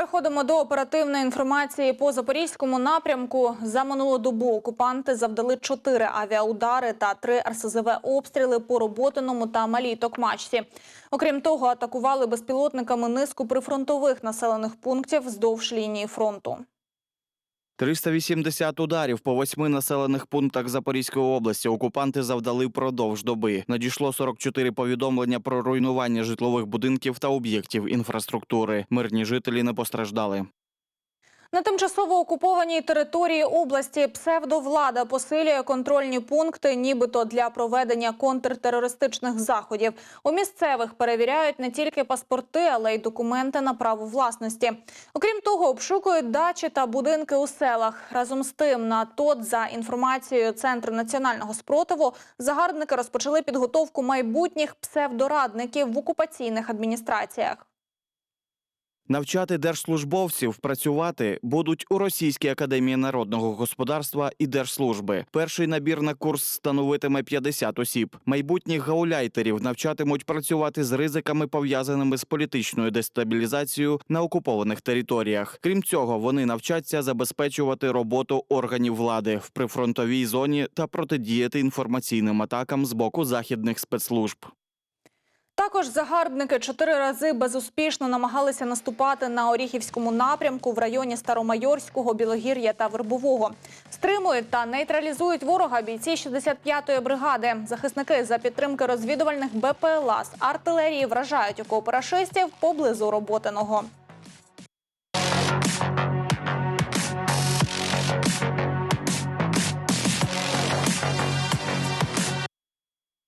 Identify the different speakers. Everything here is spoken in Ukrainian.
Speaker 1: Переходимо до оперативної інформації по запорізькому напрямку. За минулу добу окупанти завдали чотири авіаудари та три РСЗВ обстріли по роботиному та малій Токмачці. Окрім того, атакували безпілотниками низку прифронтових населених пунктів вздовж лінії фронту.
Speaker 2: 380 ударів по восьми населених пунктах Запорізької області окупанти завдали впродовж доби. Надійшло 44 повідомлення про руйнування житлових будинків та об'єктів інфраструктури. Мирні жителі не постраждали.
Speaker 1: На тимчасово окупованій території області псевдовлада посилює контрольні пункти, нібито для проведення контртерористичних заходів. У місцевих перевіряють не тільки паспорти, але й документи на право власності. Окрім того, обшукують дачі та будинки у селах. Разом з тим, на ТОТ, за інформацією Центру національного спротиву, загарбники розпочали підготовку майбутніх псевдорадників в окупаційних адміністраціях.
Speaker 2: Навчати держслужбовців працювати будуть у Російській академії народного господарства і держслужби. Перший набір на курс становитиме 50 осіб. Майбутніх гауляйтерів навчатимуть працювати з ризиками, пов'язаними з політичною дестабілізацією на окупованих територіях. Крім цього, вони навчаться забезпечувати роботу органів влади в прифронтовій зоні та протидіяти інформаційним атакам з боку західних спецслужб.
Speaker 1: Також загарбники чотири рази безуспішно намагалися наступати на Оріхівському напрямку в районі Старомайорського, Білогір'я та Вербового. Стримують та нейтралізують ворога бійці 65-ї бригади. Захисники за підтримки розвідувальних БПЛА з артилерії вражають окопи рашистів поблизу Роботиного.